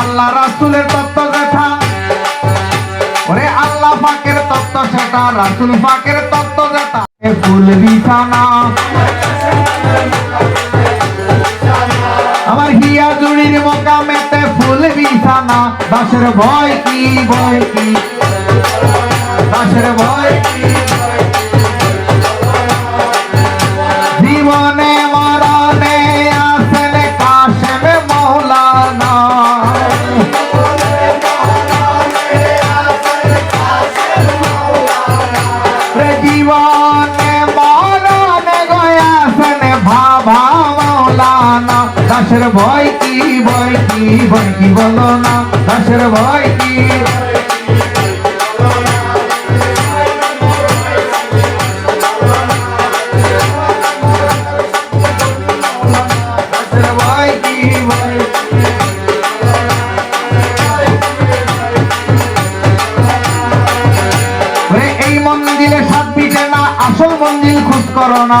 আল্লাহ রাসুলের তত্ত্ব কথা ওরে আল্লাহ পাকের তত্ত্ব সেটা রাসুল পাকের তত্ত্ব যেটা ফুল বিছানা। বিছানা দাসের ভয় কি ভয় কি? দাসের ভয় কি জীবনে মরণে আসেন কাশেম মৌলানা। জীবনে মরণে গয়াসেন ভাবা মৌলানা। দাসের ভয় কি, ভয় ভয় কি বলো না, দাসের ভয় কি? এই মন্দিরে সাত পিঠে না, আসল মন্দির খোঁজ করো না।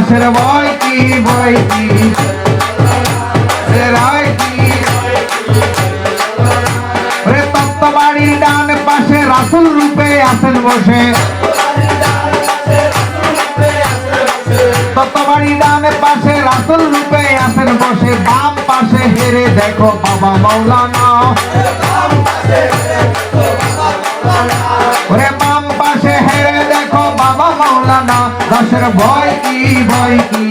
দাসের ভয় কি বাড়ির ডান পাশে রাসুল রূপে আছেন বসে। তত্ত্ববাড়ি ডানে পাশে রাসুল রূপে আছেন বসে। বাম পাশে হেরে দেখো বাবা মৌলানা ওরে বাম পাশে হেরে দেখো বাবা মৌলানা দাসের ভয় ভয় কি?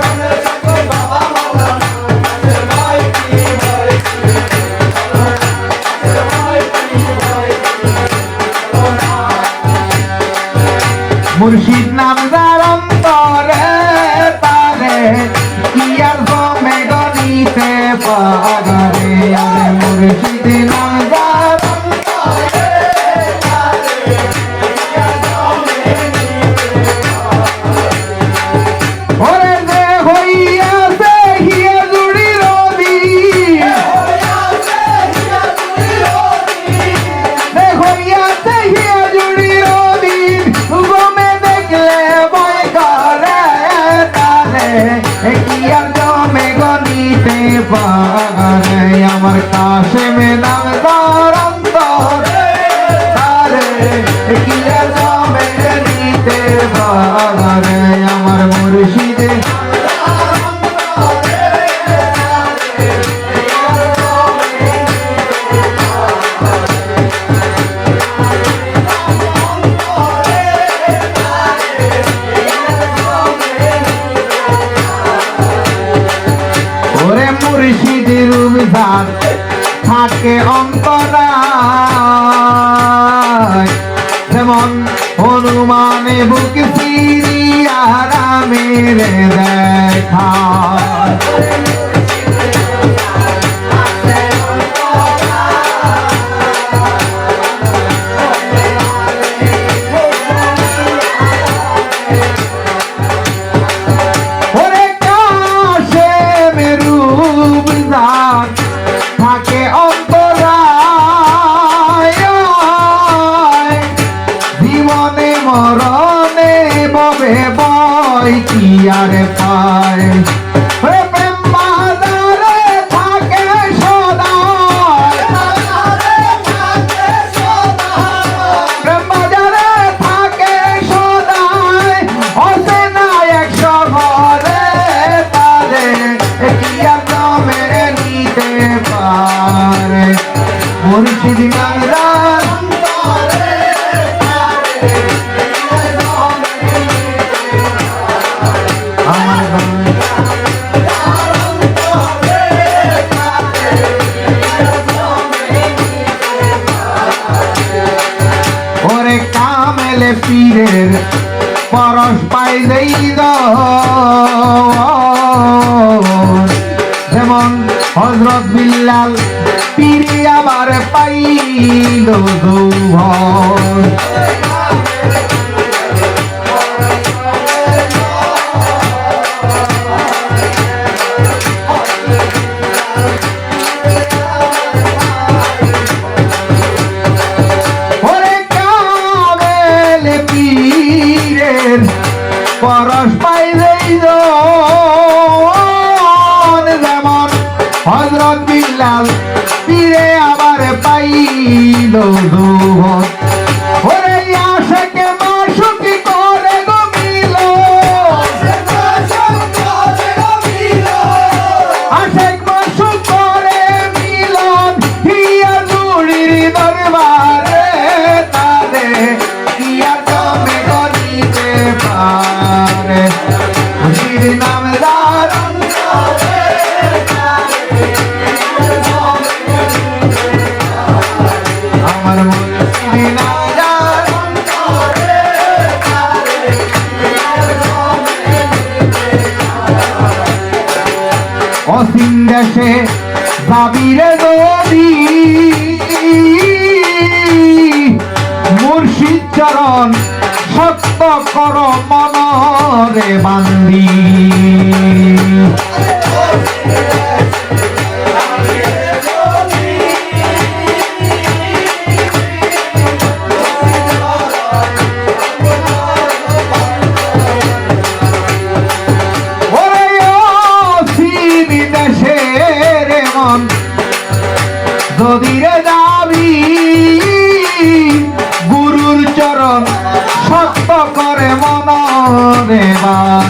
মরণে দেখো বাবা মৌলানা, দাসের আমার মুর্শিদে। রুবিধান থাকে অন্তরায়। যেমন হনুমানে বুক রামের দেখা। আর লাল পিড়ি আমার পাইল পরস্পর তোর মনরে বান্ধি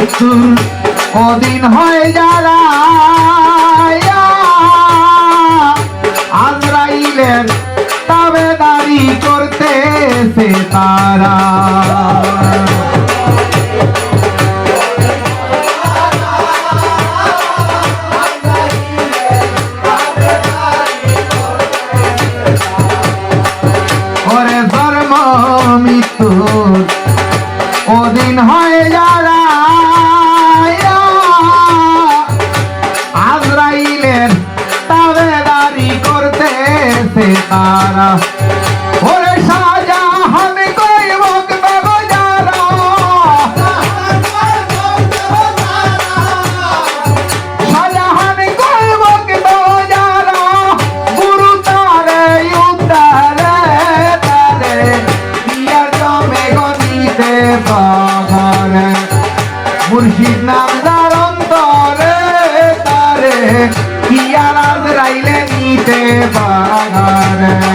মৃত্যুর কদিন হয়ে যারা আজরাইলের দাবি করতে সে তারা মৃত্যু কবরে মুর্শিদ নাম যার অন্তরে তারে। কি আর আজ রাইলে নিতে পারে